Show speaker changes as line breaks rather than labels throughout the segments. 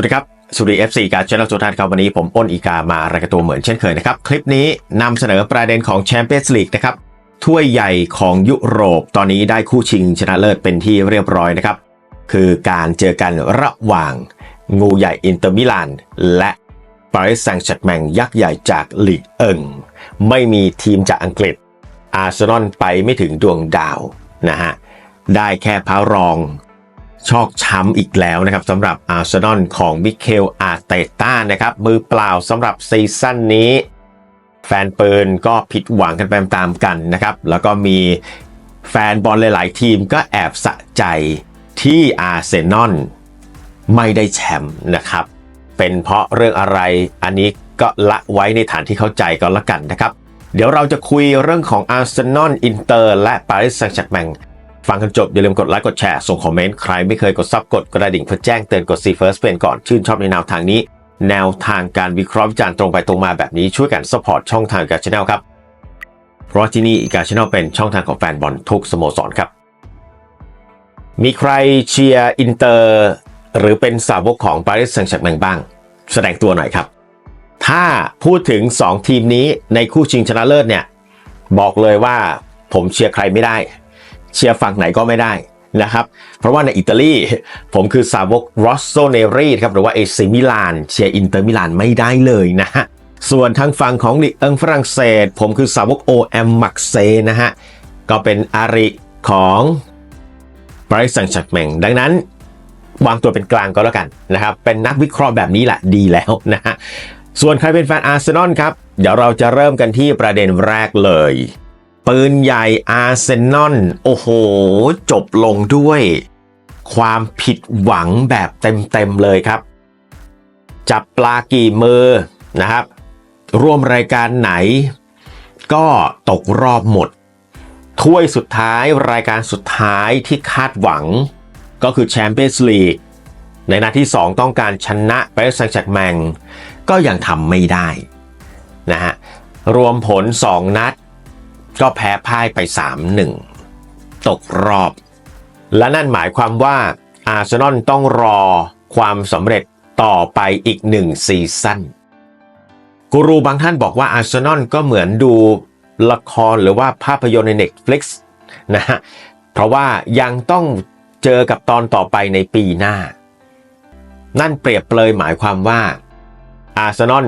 สวัสดีครับสวัสดี FC การเชนทุกท่านครับวันนี้ผมอ้นอีกามารายการตัวเหมือนเช่นเคยนะครับ คลิปนี้นำเสนอประเด็นของแชมเปี้ยนส์ลีกนะครับถ้วยใหญ่ของยุโรปตอนนี้ได้คู่ชิงชนะเลิศเป็นที่เรียบร้อยนะครับ คือการเจอกันระหว่าง งูใหญ่อินเตอร์มิลานและปารีสแซงต์แชร์แมงยักษ์ใหญ่จากลีกเอิงไม่มีทีมจากอังกฤษ อาร์เซนอลไปไม่ถึงดวงดาวนะฮะได้แค่พารอง ชอกช้ำอีกแล้วนะครับสำหรับอาร์เซนอลของมิเคลอาร์เตต้านะครับมือเปล่าสำหรับซีซั่นนี้ แฟนปืนก็ผิดหวังกันไปตามกันนะครับ แล้วก็มีแฟนบอลหลาย ๆ ทีมก็แอบสะใจที่อาร์เซนอลไม่ได้แชมป์นะครับ เป็นเพราะเรื่องอะไรอันนี้ก็ละไว้ในฐานที่เข้าใจก็แล้วกันนะครับ เดี๋ยวเราจะคุยเรื่องของอาร์เซนอลอินเตอร์และปารีสแซงต์แชร์แมง ฟังกันจบอย่าลืมกดไลค์กดแชร์ส่งคอมเมนต์ใครไม่เคยกดซับกดกระดิ่งเพื่อแจ้งเตือนกด See First เป็นก่อนชื่นชอบในแนวทางนี้ แนวทางการวิเคราะห์วิจารณ์ตรงไปตรงมาแบบนี้ช่วยกันสปอร์ตช่องทางการช anel ครับเพราะที่นี่การช anel เป็นช่องทางของแฟนบอลทุกสโมสรครับ มีใครเชียร์อินเตอร์หรือเป็นสาวกของปารีสแซงต์แชร์แมงบ้าง แสดงตัวหน่อยครับ ถ้าพูดถึง 2 ทีมนี้ในคู่ชิงชนะเลิศเนี่ยบอกเลยว่าผมเชียร์ใครไม่ได้ เชียร์ฝั่งไหนก็ไม่ได้นะครับ เพราะว่าในอิตาลีผมคือสาวกรอสโซเนรีครับหรือว่าเอซิมิลานเชียร์อินเตอร์มิลานไม่ได้เลยนะฮะส่วนทางฝั่งของลีเอิงฝรั่งเศส ผมคือสาวกโอแอมมักเซนะฮะ ก็เป็นอาริของบริสังชักแมงดังนั้น วางตัวเป็นกลางก็แล้วกันนะครับ เป็นนักวิเคราะห์แบบนี้แหละดีแล้วนะฮะส่วนใครเป็นแฟนอาร์เซนอลครับ เดี๋ยวเราจะเริ่มกันที่ประเด็นแรกเลย ปืนใหญ่อาร์เซนอลโอ้โห จบลงด้วย ความผิดหวังแบบเต็มๆเลยครับ จับปลากี่มือนะครับ ร่วมรายการไหน ก็ตกรอบหมด ถ้วยสุดท้ายรายการสุดท้ายที่คาดหวัง ก็คือแชมเปี้ยนส์ลีกในนัดที่ 2 ต้องการชนะไปรสแซงแชร์แมงก็ยังทำไม่ได้นะฮะรวมผล 2 นัด ก็แพ้พ่ายไป 3-1 ตกรอบ และนั่นหมายความว่าอาร์เซนอลต้องรอความสำเร็จต่อไปอีกหนึ่งซีซั่นกูรูบางท่านบอกว่าอาร์เซนอลก็เหมือนดูละครหรือว่าภาพยนตร์ใน Netflix นะฮะ เพราะว่ายังต้องเจอกับตอนต่อไปในปีหน้า นั่นเปรียบเปรยหมายความว่าอาร์เซนอล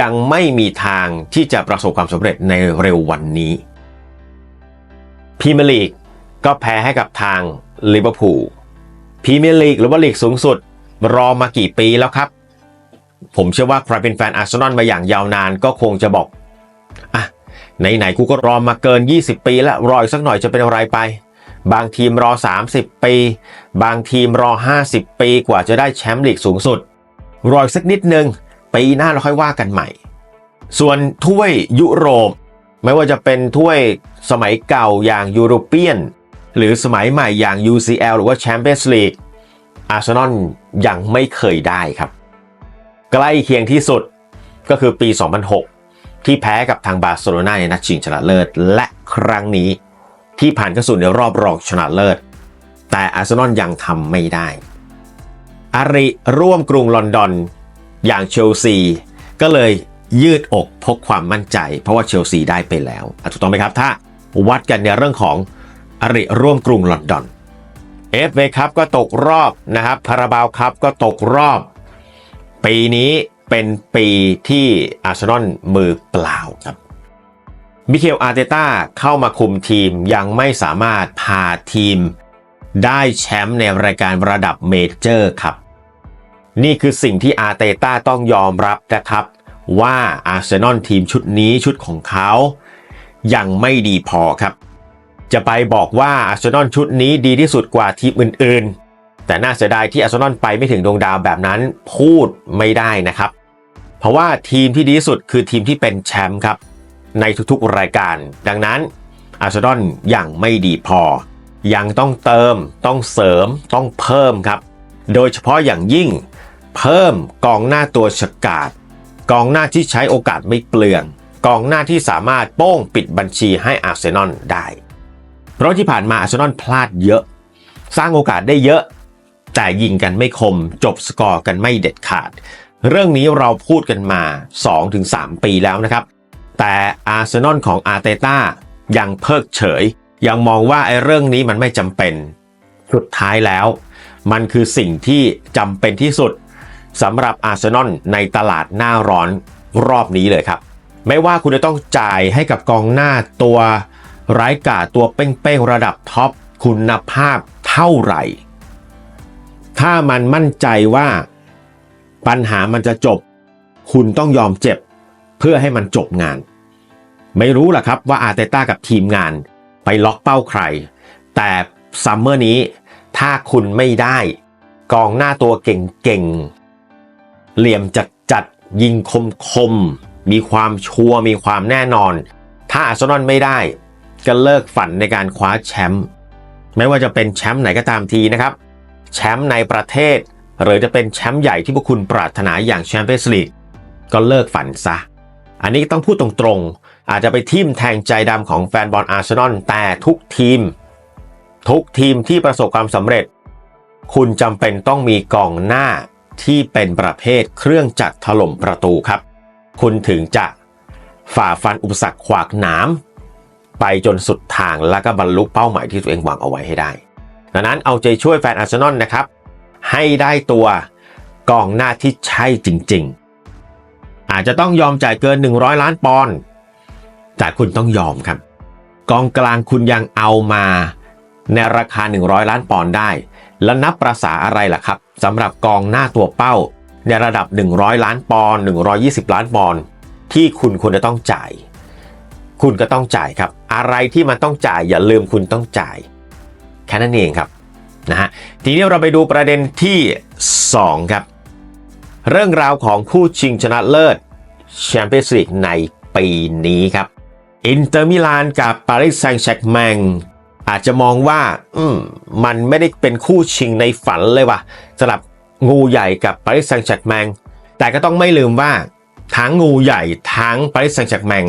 ยังไม่มีทางที่จะประสบความสำเร็จในเร็ววันนี้พรีเมียร์ลีกก็แพ้ให้กับทางลิเวอร์พูลพรีเมียร์ลีกหรือว่าลีกสูงสุด รอมากี่ปีแล้วครับ ผมเชื่อว่าใครเป็นแฟนอาร์เซนอลมาอย่างยาวนานก็คงจะบอกอะไหนๆกูก็รอมาเกิน 20 ปีแล้วรออีกสักหน่อยจะเป็นอะไรไป บางทีมรอ 30 ปี บางทีมรอ 50 ปีกว่าจะได้แชมป์ลีกสูงสุด รออีกสักนิดนึง ปีหน้าเราค่อยว่ากันใหม่ ส่วนถ้วยยุโรป ไม่ว่าจะเป็นถ้วยสมัยเก่าอย่างยูโรเปียน หรือสมัยใหม่อย่าง UCL หรือว่าแชมเปี้ยนส์ลีกอาร์เซนอลยังไม่เคยได้ครับ ใกล้เคียงที่สุดก็คือปี 2006 ที่แพ้กับทางบาร์เซโลนาในนัดชิงชนะเลิศ และครั้งนี้ที่ผ่านเข้าสู่ในรอบรองชนะเลิศ แต่อาร์เซนอลยังทำไม่ได้อาริร่วมกรุงลอนดอน อย่างเชลซีก็เลยยืดอกพกความมั่นใจ เพราะว่าเชลซีได้ไปแล้วถูกต้องไหมครับ ถ้าวัดกันในเรื่องของอริร่วมกรุงลอนดอนเอฟเอคัพก็ตกรอบนะครับคาราบาวคัพก็ตกรอบ ปีนี้เป็นปีที่อาร์เซนอลมือเปล่าครับมิเคลอาร์เตต้าเข้ามาคุมทีมยังไม่สามารถพาทีมได้แชมป์ในรายการระดับเมเจอร์ครับ นี่คือสิ่งที่อาร์เตต้าต้องยอมรับนะครับ ว่าอาร์เซนอลทีมชุดนี้ชุดของเขา ยังไม่ดีพอครับ จะไปบอกว่าอาร์เซนอลชุดนี้ดีที่สุดกว่าทีมอื่นๆ แต่น่าเสียดายที่อาร์เซนอลไปไม่ถึงดวงดาวแบบนั้นพูดไม่ได้นะครับ เพราะว่าทีมที่ดีที่สุดคือทีมที่เป็นแชมป์ครับ ในทุกๆรายการ ดังนั้นอาร์เซนอลยังไม่ดีพอ ยังต้องเติม ต้องเสริม ต้องเพิ่มครับ โดยเฉพาะอย่างยิ่ง เพิ่มกองหน้าตัวฉกาดกองหน้าที่ใช้โอกาสไม่เปลือง กองหน้าที่สามารถโป้งปิดบัญชีให้อาร์เซนอลได้ เพราะที่ผ่านมาอาร์เซนอลพลาดเยอะ สร้างโอกาสได้เยอะแแต่ยิงกันไม่คม จบสกอร์กันไม่เด็ดขาด เรื่องนี้เราพูดกันมา 2-3 ปีแล้วนะครับ แต่อาร์เซนอลของอาร์เตต้ายังเพิกเฉย ยังมองว่าไอ้เรื่องนี้มันไม่จำเป็น สุดท้ายแล้ว มันคือสิ่งที่จำเป็นที่สุด สำหรับอาร์เซนอลในตลาดหน้าร้อนรอบนี้เลยครับ ไม่ว่าคุณจะต้องจ่ายให้กับกองหน้าตัวไร้กาตัวเป้งๆระดับท็อปคุณภาพเท่าไหร่ ถ้ามันมั่นใจว่าปัญหามันจะจบ คุณต้องยอมเจ็บ เพื่อให้มันจบงาน ไม่รู้ล่ะครับว่าอาร์เตต้ากับทีมงานไปล็อกเป้าใคร แต่ซัมเมอร์นี้ถ้าคุณไม่ได้ กองหน้าตัวเก่งๆ เหลี่ยมจัดจัดยิงคมคม มีความชัวร์มีความแน่นอน ถ้าอาร์เซนอลไม่ได้ ก็เลิกฝันในการคว้าแชมป์ไม่ว่าจะเป็นแชมป์ไหนก็ตามทีนะครับ แชมป์ในประเทศ หรือจะเป็นแชมป์ใหญ่ที่พวกคุณปรารถนาอย่างแชมเปี้ยนส์ลีกก็เลิกฝันซะ อันนี้ต้องพูดตรงๆ อาจจะไปทิ่มแทงใจดำของแฟนบอลอาร์เซนอลแต่ทุกทีม ทุกทีมที่ประสบความสำเร็จ คุณจำเป็นต้องมีกองหน้า ที่เป็นประเภทเครื่องจักรถล่มประตูครับ คุณถึงจะฝ่าฟันอุปสรรคขวากหนามไปจนสุดทางแล้วก็บรรลุเป้าหมายที่ตัวเองวางเอาไว้ให้ได้ ดังนั้นเอาใจช่วยแฟนอาร์เซนอลนะครับ ให้ได้ตัวกองหน้าที่ใช่จริง ๆ อาจจะต้องยอมจ่ายเกิน 100 ล้านปอนด์แต่คุณต้องยอมครับ กองกลางคุณยังเอามาในราคา 100 ล้านปอนด์ได้ แล้วนับประษาอะไรล่ะครับ สำหรับกองหน้าตัวเป้า ในระดับ 100 ล้านปอนด์120 ล้านปอนด์ที่คุณควรจะต้องจ่าย คุณก็ต้องจ่ายครับ อะไรที่มันต้องจ่ายอย่าลืมคุณต้องจ่าย แค่นั้นเองครับนะฮะทีนี้เราไปดูประเด็นที่ 2 ครับ เรื่องราวของคู่ชิงชนะเลิศแชมเปี้ยนส์ลีกในปีนี้ครับอินเตอร์มิลานกับปารีสแซงต์แชร์กแมง อาจจะมองว่า อืมมันไม่ได้เป็นคู่ชิงในฝันเลยว่ะสำหรับงูใหญ่กับปารีสแซงต์แชร์กแมงแต่ก็ต้องไม่ลืมว่า ทั้งงูใหญ่ทั้งปารีสแซงต์แชร์กแมง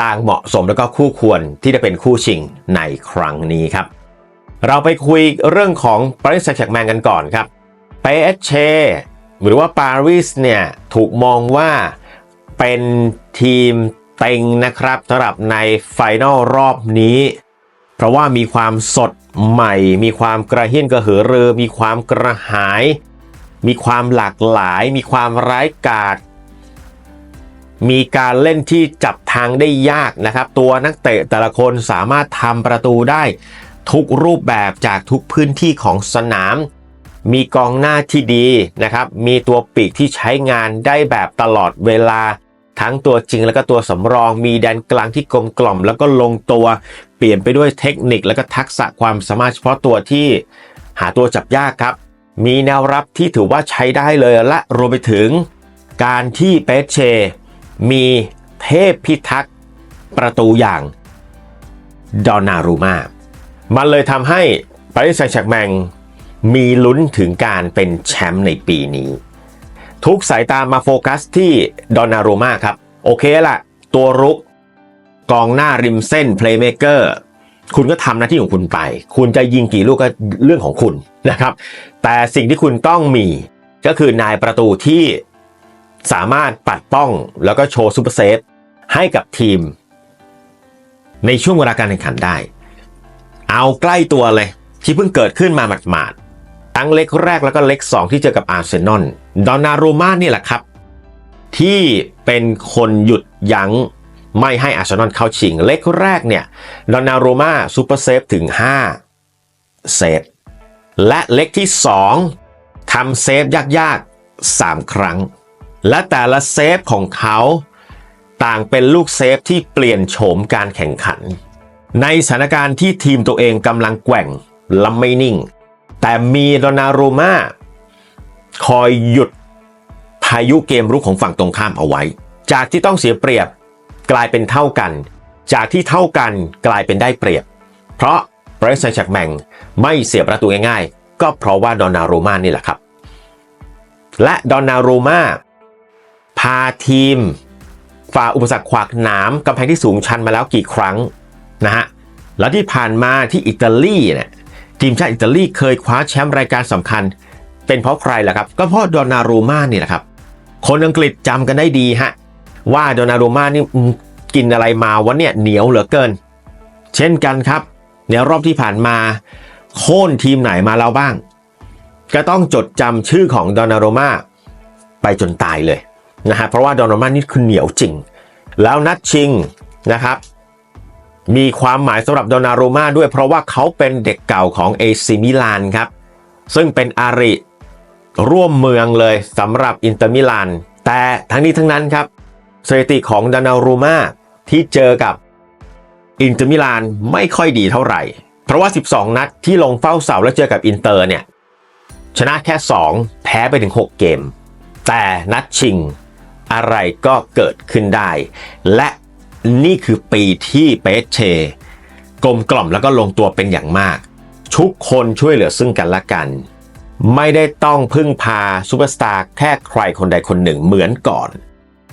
ต่างเหมาะสมแล้วก็คู่ควรที่จะเป็นคู่ชิงในครั้งนี้ครับ เราไปคุยเรื่องของปารีสแซงต์แชร์กแมงกันก่อนครับเปเชหรือว่าปารีสเนี่ยถูกมองว่าเป็นทีมเต็งนะครับสำหรับในไฟนอลรอบนี้ ราะว่ามีความสดใหม่ มีความกระเฮี้ยนกระหือรือ มีความกระหาย มีความหลากหลาย มีความร้ายกาจมีการเล่นที่จับทางได้ยากนะครับ ตัวนักเตะแต่ละคนสามารถทำประตูได้ทุกรูปแบบจากทุกพื้นที่ของสนาม มีกองหน้าที่ดีนะครับ มีตัวปีกที่ใช้งานได้แบบตลอดเวลา ทั้งตัวจริงแล้วก็ตัวสำรองมีแดนกลางที่กลมกล่อม แล้วก็ลงตัวเปลี่ยนไปด้วยเทคนิคแล้วก็ทักษะความสามารถเฉพาะตัวที่หาตัวจับยากครับ มีแนวรับที่ถือว่าใช้ได้เลยและรวมไปถึง การที่เปเช มีเทพพิทักษ์ประตูอย่างดอนนารูมามันเลยทำให้ปารีสแซงต์แชร์กแมงมีลุ้นถึงการเป็นแชมป์ในปีนี้ ทุกสายตามาโฟกัสที่ดอนนารูมาครับ โอเคละตัวรุกกองหน้าริมเส้นเพลย์เมเกอร์คุณก็ทำหน้าที่ของคุณไป คุณจะยิงกี่ลูกก็เรื่องของคุณนะครับ แต่สิ่งที่คุณต้องมีก็คือนายประตูที่สามารถปัดป้องแล้วก็โชว์ซูเปอร์เซฟให้กับทีม ในช่วงเวลาการแข่งขันได้ เอาใกล้ตัวเลยที่เพิ่งเกิดขึ้นมาหมาดๆ ทั้งเล็กแรกแล้วก็เล็ก 2 ที่เจอกับอาร์เซนอลดอนนารูมานี่แหละครับ ที่เป็นคนหยุดยั้งไม่ให้อาร์เซนอลเข้าชิง เล็กแรกเนี่ยดอนนารูมาซูเปอร์เซฟถึง 5 เซฟและเล็กที่ 2ทำเซฟยากๆ 3 ครั้ง และแต่ละเซฟของเขาต่างเป็นลูกเซฟที่เปลี่ยนโฉมการแข่งขัน ในสถานการณ์ที่ทีมตัวเองกำลังแกว่งและไม่นิ่ง แต่มีดอนนารูมาคอยหยุดพายุเกมรุกของฝั่งตรงข้ามเอาไว้ จากที่ต้องเสียเปรียบกลายเป็นเท่ากัน จากที่เท่ากันกลายเป็นได้เปรียบ เพราะบริษัทแชกแมงไม่เสียประตูง่ายๆ ก็เพราะว่าดอนนารูมานี่แหละครับ และดอนนารูมาพาทีมฝ่าอุปสรรคขวากหนามกำแพงที่สูงชันมาแล้วกี่ครั้งนะฮะแล้วที่ผ่านมาที่อิตาลีเนี่ย ทีมชาติอิตาลีเคยคว้าแชมป์รายการสำคัญ เป็นเพราะใครล่ะครับ ก็เพราะดอนนารูมานี่แหละครับ คนอังกฤษจำกันได้ดีฮะว่าดอนนารูมานี่กินอะไรมาวะเนี่ยเหนียวเหลือเกิน เช่นกันครับในรอบที่ผ่านมา โค่นทีมไหนมาแล้วบ้าง ก็ต้องจดจำชื่อของดอนนารูมาไปจนตายเลยนะฮะเพราะว่าดอนนารูมานี่คือเหนียวจริง แล้วนัดชิงนะครับ มีความหมายสำหรับดอนนารูมาด้วยเพราะว่าเขาเป็นเด็กเก่าของเอซิมิลานครับ ซึ่งเป็นอาริร่วมเมืองเลยสำหรับอินเตอร์มิลาน แต่ทั้งนี้ทั้งนั้นครับสถิติของดอนนารูมาที่เจอกับอินเตอร์มิลานไม่ค่อยดีเท่าไหร่ เพราะว่า 12 นัดที่ลงเฝ้าเสาแล้วเจอกับอินเตอร์เนี่ยชนะแค่ 2 แพ้ไปถึง 6 เกม แต่นัดชิงอะไรก็เกิดขึ้นได้ และ นี่คือปีที่เปเชกลมกล่อมแล้วก็ลงตัวเป็นอย่างมาก ทุกคนช่วยเหลือซึ่งกันและกัน ไม่ได้ต้องพึ่งพาซูเปอร์สตาร์แค่ใครคนใดคนหนึ่งเหมือนก่อน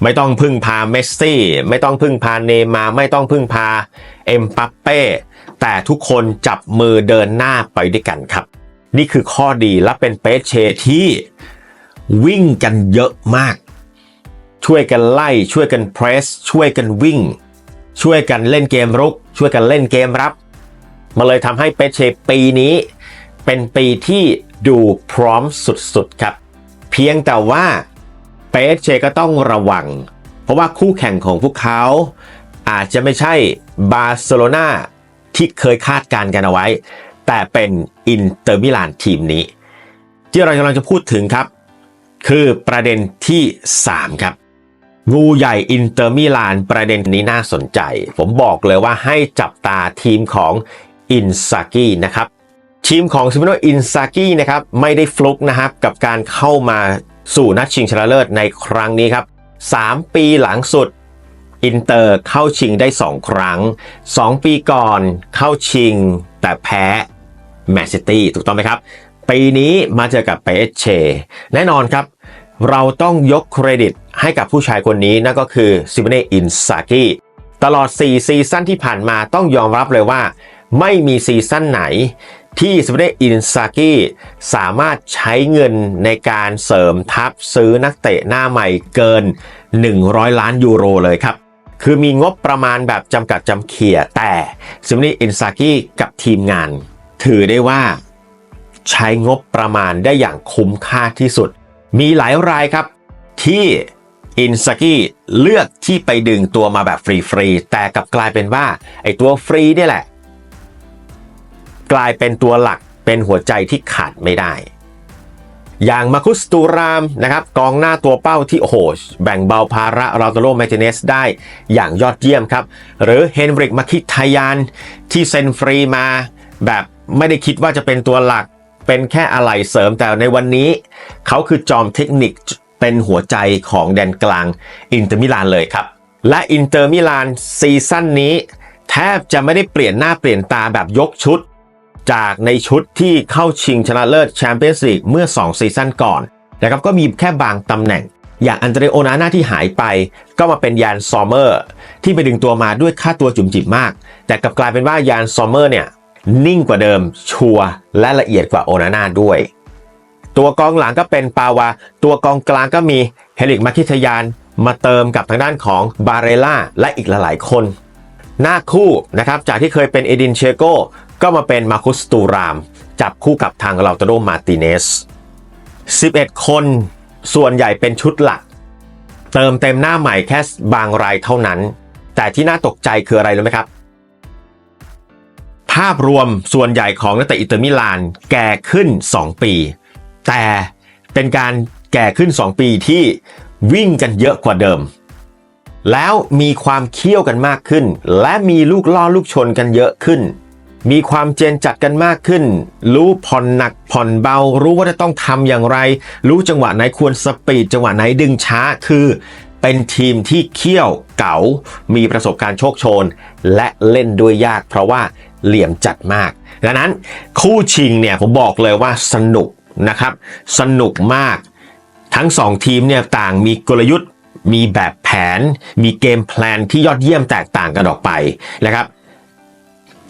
ไม่ต้องพึ่งพาเมสซี่ไม่ต้องพึ่งพาเนยมาไม่ต้องพึ่งพาเอ็มปัปเป้แต่ทุกคนจับมือเดินหน้าไปด้วยกันครับ นี่คือข้อดีและเป็นเปเชที่วิ่งกันเยอะมาก ช่วยกันไล่ ช่วยกันเพรส ช่วยกันวิ่ง ช่วยกันเล่นเกมรุก ช่วยกันเล่นเกมรับ มาเลยทำให้เปเชปีนี้ เป็นปีที่ดูพร้อมสุดๆครับ เพียงแต่ว่าเปเชก็ต้องระวัง เพราะว่าคู่แข่งของพวกเขาอาจจะไม่ใช่บาร์เซโลนาที่เคยคาดการณ์กันเอาไว้ แต่เป็นอินเตอร์มิลานทีมนี้ ที่เรากำลังจะพูดถึงครับ คือประเด็นที่ 3 ครับ งูใหญ่อินเตอร์มิลานประเด็นนี้น่าสนใจ ผมบอกเลยว่าให้จับตาทีมของอินซากินะครับ ทีมของซิมโนอินซากินะครับไม่ได้ฟลุกนะครับกับการเข้ามาสู่นัดชิงชนะเลิศในครั้งนี้ครับ 3 ปีหลังสุดอินเตอร์เข้าชิงได้ 2 ครั้ง 2 ปีก่อนเข้าชิงแต่แพ้แมนซิตี้ถูกต้องไหมครับ ปีนี้มาเจอกับเปเชแน่นอนครับ เราต้องยกเครดิตให้กับผู้ชายคนนี้นั่นก็คือซิมเน่อินซากิตลอด 4 ซีซั่นที่ผ่านมาต้องยอมรับเลยว่า ไม่มีซีซั่นไหนที่ซิมเน่อินซากิสามารถใช้เงินในการเสริมทัพซื้อนักเตะหน้าใหม่เกิน 100 ล้านยูโรเลยครับคือมีงบประมาณแบบจำกัดจำเขี่ยแต่ซิมเน่อินซากิกับทีมงาน ถือได้ว่า ใช้งบประมาณได้อย่างคุ้มค่าที่สุด มีหลายรายครับที่อินซากิเลือกที่ไปดึงตัวมาแบบฟรีๆ แต่กลับกลายเป็นว่า ไอ้ตัวฟรีนี่แหละ กลายเป็นตัวหลักเป็นหัวใจที่ขาดไม่ได้ อย่างมาคุสตูรามนะครับกองหน้าตัวเป้าที่โอ้โหแบ่งเบาภาระราโตโลเมเทเนสได้อย่างยอดเยี่ยมครับ หรือเฮนริกมาคิทายานที่เซ็นฟรีมา แบบไม่ได้คิดว่าจะเป็นตัวหลัก เป็นแค่อะไหล่เสริมแต่ในวันนี้ เขาคือจอมเทคนิคเป็นหัวใจของแดนกลางอินเตอร์มิลานเลยครับ และอินเตอร์มิลานซีซั่นนี้ แทบจะไม่ได้เปลี่ยนหน้าเปลี่ยนตาแบบยกชุด จากในชุดที่เข้าชิงชนะเลิศแชมเปี้ยนส์ลีกเมื่อ 2 ซีซั่นก่อนนะครับก็มีแค่บางตำแหน่ง อย่างอันเดรโอนาน่าที่หายไป ก็มาเป็นยานซอมเมอร์ ที่ไปดึงตัวมาด้วยค่าตัวจุ่มจิบมาก แต่กลับกลายเป็นว่ายานซอมเมอร์เนี่ย นิ่งกว่าเดิม ชัวร์และละเอียดกว่าโอนาน่าด้วย ตัวกองหลังก็เป็นปาวา ตัวกองกลางก็มีเฮลิกมาคิทยาน มาเติมกับทางด้านของบาเรล่าและอีกหลายๆคน หน้าคู่นะครับจากที่เคยเป็นเอดินเชโกก็มาเป็นมาคุสตูราม จับคู่กับทางลาตโดมาติเนส 11 คนส่วนใหญ่เป็นชุดหลัก เติมเต็มหน้าใหม่แค่บางรายเท่านั้น แต่ที่น่าตกใจคืออะไรรู้ไหมครับ ภาพรวมส่วนใหญ่ของนักเตะอินเตอร์มิลานแก่ขึ้น 2 ปี แต่เป็นการแก่ขึ้น 2 ปีที่วิ่งกันเยอะกว่าเดิม แล้วมีความเคี่ยวกันมากขึ้น และมีลูกล่อลูกชนกันเยอะขึ้น มีความเจนจัดกันมากขึ้น รู้ผ่อนหนักผ่อนเบา รู้ว่าจะต้องทำอย่างไร รู้จังหวะไหนควรสปีดจังหวะไหนดึงช้าคือเป็นทีมที่เคี่ยวเก๋า มีประสบการณ์โชคโชน และเล่นด้วยยาก เพราะว่า เหลี่ยมจัดมาก ดังนั้นคู่ชิงเนี่ยผมบอกเลยว่าสนุกนะครับ สนุกมาก ทั้งสองทีมเนี่ยต่างมีกลยุทธ์ มีแบบแผน มีเกมแพลนที่ยอดเยี่ยมแตกต่างกันออกไปนะครับ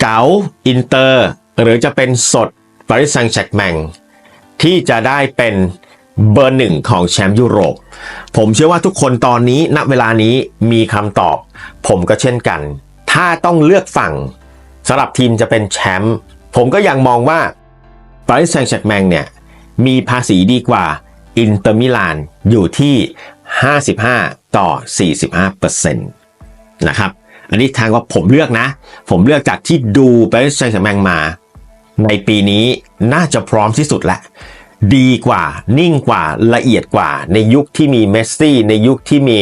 เก๋าอินเตอร์หรือจะเป็นสดปาริสแซงต์แชกแมงที่จะได้เป็นเบอร์หนึ่งของแชมป์ยุโรป ผมเชื่อว่าทุกคนตอนนี้ณเวลานี้มีคำตอบ ผมก็เช่นกัน ถ้าต้องเลือกฝั่ง สำหรับทีมจะเป็นแชมป์ผมก็ยังมองว่าปารีสแซงต์แชร์แมงเนี่ย มีภาษีดีกว่าอินเตอร์มิลานอยู่ที่ 55 ต่อ 45%นะครับอันนี้ทางว่าผมเลือกนะ ผมเลือกจากที่ดูปารีสแซงต์แชร์แมงมา ในปีนี้น่าจะพร้อมที่สุดแหละดีกว่านิ่งกว่าละเอียดกว่า ในยุคที่มีเมสซี่ในยุคที่มี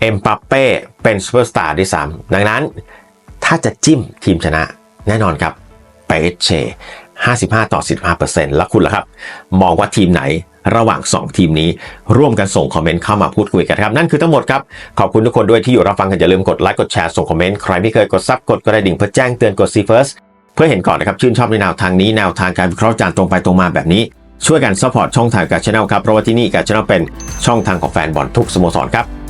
เอ็มปัปเป้เป็นซูเปอร์สตาร์ด้วยซ้ำดังนั้น ถ้าจะจิ้มทีมชนะ แน่นอนครับเปเช55 ต่อ 15%แล้วคุณล่ะครับ มองว่าทีมไหนระหว่าง 2 ทีมนี้ ร่วมกันส่งคอมเมนต์เข้ามาพูดคุยกันครับ นั่นคือทั้งหมดครับ ขอบคุณทุกคนด้วยที่อยู่รับฟังกัน อย่าลืมกดไลค์กดแชร์ส่งคอมเมนต์ ใครไม่เคยกดซับกดกระดิ่งเพื่อแจ้งเตือนกด See First เพื่อเห็นก่อนนะครับ ชื่นชอบในแนวทางนี้แนวทางการวิเคราะห์จานตรงไปตรงมาแบบนี้ ช่วยกันซัพพอร์ตช่องทางการช anel ครับเพราะว่าที่นี่การช anel เป็นช่องทางของแฟนบอลทุกสโมสรครับ